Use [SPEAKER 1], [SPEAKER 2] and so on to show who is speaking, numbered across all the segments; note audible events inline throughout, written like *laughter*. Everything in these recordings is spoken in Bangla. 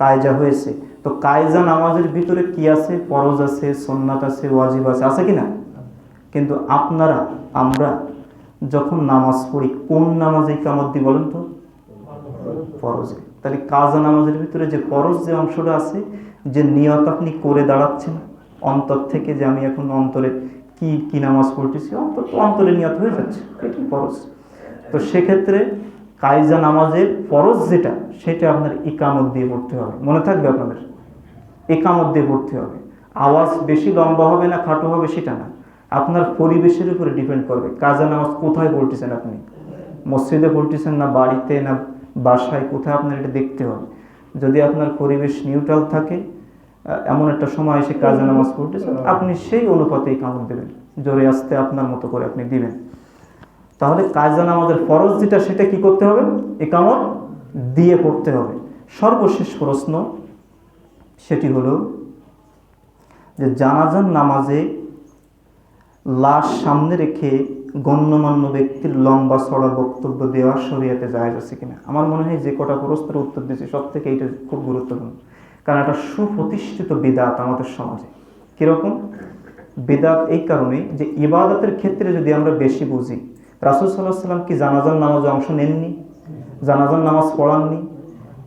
[SPEAKER 1] কায়জা হয়েছে। তো কায়জা নামাজের ভিতরে কি আছে? ফরজ আছে সন্ন্যাত আছে, ওয়াজিব আছে আছে কি না? কিন্তু আপনারা, আমরা যখন নামাজ পড়ি, কোন নামাজে কামত দিই বলেন তো? ফরজে। তাহলে কাজা নামাজের ভিতরে যে ফরজ যে অংশটা আছে, যে নিয়ত আপনি করে দাঁড়াচ্ছেন, অন্তর থেকে যে আমি এখন অন্তরে কি কি নামাজ পড়তেছি, অন্তর তো অন্তরে নিয়ত হয়ে যাচ্ছে এটি ফরজ। তো সেক্ষেত্রে কায়জা নামাজের ফরজ যেটা, সেটা আপনার ইকামত দিয়ে পড়তে হবে। মনে থাকবে আপনাদের? একামত দিয়ে পড়তে হবে। আওয়াজ বেশি লম্বা হবে না খাটো হবে সেটা না। আপনার পরিবেশের উপরে ডিপেন্ড করবে। কাজা নামাজ কোথায় পড়তেছেন আপনি? মসজিদে পড়তেছেন না, বাড়িতে না বাসায়? কোথায় আপনার এটা দেখতে হবে? যদি আপনার পরিবেশ নিউট্রাল থাকে এমন একটা সময় এসে কাজা নামাজ পড়তেছেন, আপনি সেই অনুপাতে কামড় দেবেন। জোরে আসতে আপনার মতো করে আপনি দিবেন। তাহলে কাজা নামাজের ফরজ যেটা সেটা কি করতে হবে? একামত দিয়ে পড়তে হবে। সর্বশেষ প্রশ্ন সেটি হলো যে জানাজান নামাজে লাশ সামনে রেখে গণ্যমান্য ব্যক্তির লম্বা সড়া বক্তব্য দেওয়া শরীয়তে জায়েজ আছে কিনা? আমার মনে হয় যে কটা প্রশ্নের উত্তর দিয়েছি, সব থেকে এইটা খুব গুরুত্বপূর্ণ। কারণ এটা সুপ্রতিষ্ঠিত বেদাত আমাদের সমাজে। কীরকম? বেদাত এই কারণে যে ইবাদতের ক্ষেত্রে যদি আমরা বেশি বুঝি রাসুল সাল্লাহ সাল্লাম কি জানাজান নামাজে অংশ নেননি? জানাজান নামাজ পড়াননি?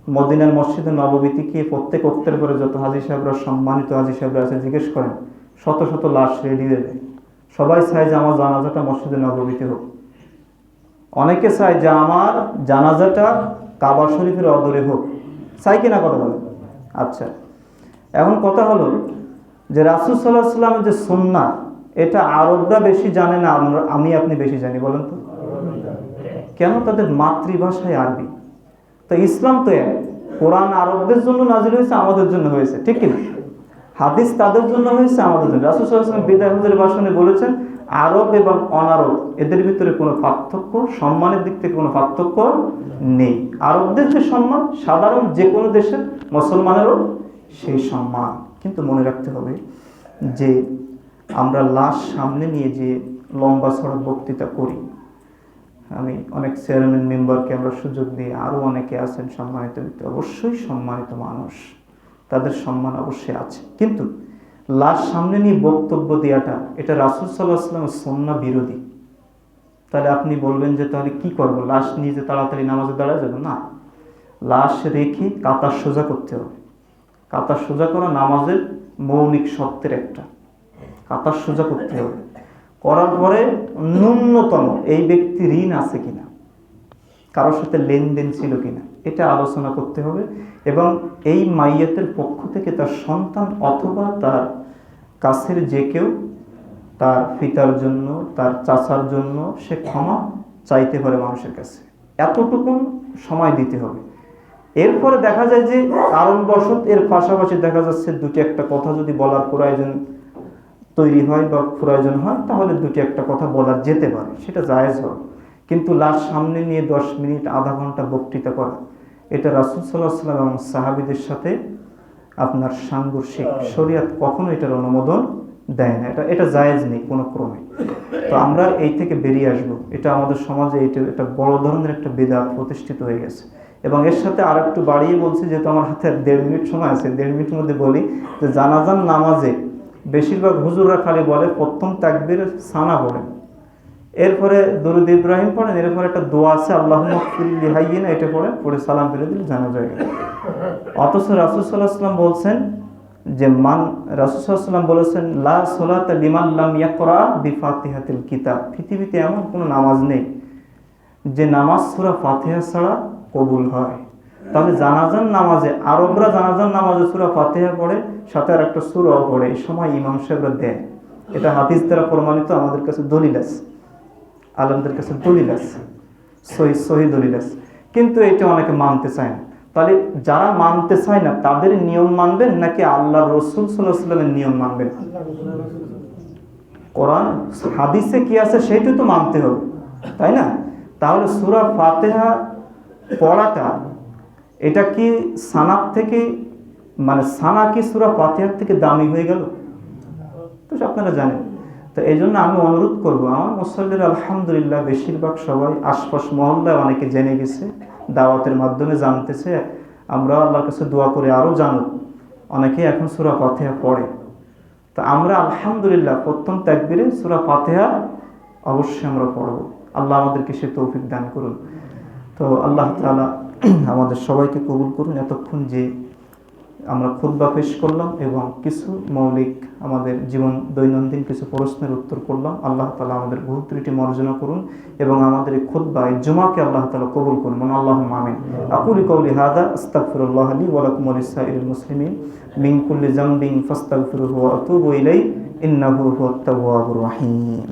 [SPEAKER 1] মদিনার মসজিদে নববীতি কি প্রত্যেক অক্তের পরে যত হাজি সাহেবরা, সম্মানিত হাজি সাহেবরা আছে, জিজ্ঞেস করেন? শত শত লাশ রেডি হয়ে যায়। সবাই চায় যে আমার জানাজাটা মসজিদে নববীতে হোক। অনেকে চায় যে আমার জানাজাটা কাবা শরীফের অদরে হোক। চাই কিনা কথা বলে আচ্ছা। এখন কথা হলো যে রাসুল সাল্লাহ সাল্লামের যে সন্না এটা আরবরা বেশি জানে না, আমরা আমি আপনি বেশি জানি, বলেন তো। কেন? তাদের মাতৃভাষায় আরবি। তো ইসলাম তো এক। কোরআন আরবদের জন্য নাজিল হয়েছে, আমাদের জন্য হয়েছে, ঠিক কিনা? হাদিস তাদের জন্য হয়েছে, আমাদের জন্য। রাসুল সাল্লাম বিদায় হজের ভাষণে বলেছেন, আরব এবং অনারব, এদের ভিতরে কোনো পার্থক্য, সম্মানের দিক থেকে কোনো পার্থক্য নেই। আরবদের যে সম্মান, সাধারণ যে কোনো দেশের মুসলমানেরও সেই সম্মান। কিন্তু মনে রাখতে হবে যে আমরা লাশ সামনে নিয়ে যে লম্বা সড়ক বক্তৃতা করি, আমি অনেক চেয়ারম্যান মেম্বারকে আমরা সুযোগ দিই আরও অনেকে আছেন সম্মানিত ব্যক্তি, অবশ্যই সম্মানিত মানুষ, তাদের সম্মান অবশ্যই আছে। কিন্তু লাশ সামনে নিয়ে বক্তব্য দেওয়াটা এটা রাসুল সাল্লাহ আসলামের সন্না বিরোধী। তাহলে আপনি বলবেন যে তাহলে কি করব? লাশ নিয়ে যে তাড়াতাড়ি নামাজে দাঁড়ায় যাবে না। লাশ রেখে কাতার সোজা করতে হবে। কাতার সোজা করা নামাজের মৌলিক সত্যের একটা। কাতার সোজা করতে হবে। করার পরে ন্যূনতম এই ব্যক্তি ঋণ আছে কিনা, কারোর সাথে লেনদেন ছিল কিনা, এটা আলোচনা করতে হবে এবং এই মাইয়াতের পক্ষ থেকে তার সন্তান অথবা তার কাছের যে কেউ তার পিতার জন্য, তার চাচার জন্য সে ক্ষমা চাইতে পারে মানুষের কাছে। এতটুকু সময় দিতে হবে। এরপরে দেখা যায় যে কারণবশত এর পাশাপাশি দেখা যাচ্ছে দুটি একটা কথা যদি বলার প্রয়োজন তৈরি হয় বা প্রয়োজন হয়, তাহলে দুটি একটা কথা বলা যেতে পারে, সেটা জায়েজ হবে। কিন্তু লাশ সামনে নিয়ে দশ মিনিট, আধা ঘণ্টা বক্তৃতা করা, এটা রাসুল সাল্লাহ সাল্লাম এবং সাহাবিদের সাথে আপনার সাংঘর্ষিক শরিয়াত কখনো এটার অনুমোদন দেয় না, এটা এটা জায়েজ নেই কোনো ক্রমে। তো আমরা এই থেকে বেরিয়ে আসব। এটা আমাদের সমাজে এটা একটা বড় ধরনের একটা বেদাত প্রতিষ্ঠিত হয়ে গেছে। এবং এর সাথে আর একটু বাড়িয়ে বলছি, যেহেতু আমার হাতে দেড় মিনিট সময় আছে, দেড় মিনিটের মধ্যে বলি যে জানাজান নামাজে বেশিরভাগ হুজুররা খালি বলে, প্রথম তাকবীর সানা পড়েন এরপরে দরুদ ইব্রাহিম পড়েন, এরপরে একটা দোয়া আছে আল্লাহ লিহাইয়ে না এটা পড়ে পড়ে সালাম ফিরে দিলে জানা যায়। অথচ রাসুল সাল্লাহ সাল্লাম বলছেন যে, মান রাসুল সাল্লাহ সাল্লাম বলেছেন, লা সোলাত লাম ইয়াকরা বিফাতিহাতিল কিতাব পৃথিবীতে এমন কোনো নামাজ নেই যে নামাজ সুরা ফাতিহা ছাড়া কবুল হয়। তাহলে জানাজান নামাজে, আরবরা জানাজান নামাজে সুরা ফাতিহা পড়ে, সাথে আর একটা সুরাও পড়ে, এই সময় ইমাম সাহেবরা দেয় এটা হাদিস দ্বারা প্রমাণিত, আমাদের কাছে দলিল আছে। আলমদের কাছে দলিল আছে। সহি সহি দলিল আছে। কিন্তু এটা অনেকে মানতে চায় না। তাহলে যারা মানতে চায় না, তাদের নিয়ম মানবেন নাকি আল্লাহ রসুল সাল্লাহ সাল্লামের নিয়ম মানবেন? কোরআন, হাদিসে কি আছে সেইটা তো মানতে হবে। তাই না? তাহলে সুরা ফাতেহা পড়াটা এটা কি সানাত থেকে মানে সানা কি সুরা ফাতেহার থেকে দামি হয়ে গেল? তো আপনারা জানেন। তো এই জন্য আমি অনুরোধ করব, আমার মুসল্লির আলহামদুলিল্লাহ বেশিরভাগ সবাই আশপাশ মহল্লায় অনেকে জেনে গেছে, দাওয়াতের মাধ্যমে জানতেছে। আমরা আল্লাহর কাছে দোয়া করে আরও জানুক অনেকে এখন সুরা ফাতেহা পড়ে। তো আমরা আলহামদুলিল্লাহ প্রথম তাকবিরে সুরা ফাতেহা অবশ্যই আমরা পড়ব। আল্লাহ আমাদেরকে সে তৌফিক দান করুন। তো আল্লাহ তাআলা *clears throat* আমাদের সবাইকে কবুল করুন এতক্ষণ যে আমরা খুদ্া পেশ করলাম এবং কিছু মৌলিক আমাদের জীবন দৈনন্দিন কিছু প্রশ্নের উত্তর করলাম। আল্লাহ তালা আমাদের ভুল ত্রুটি মর্জনা করুন এবং আমাদের এই খুদ্া এই জুমাকে আল্লাহ তালা কবুল করুন। মানে আল্লাহ মামিন আকুলি কৌলি হাদা, আস্তাগফিরুল্লাহ আলী ওয়ালাকুম আলিসাইল মুসলিমিন। মিন কুল্লি জামবিন ফাস্তাগফিরুহু ওয়া আতুবু ইলাই ইন্নাহু তাওয়াবুর রহিম।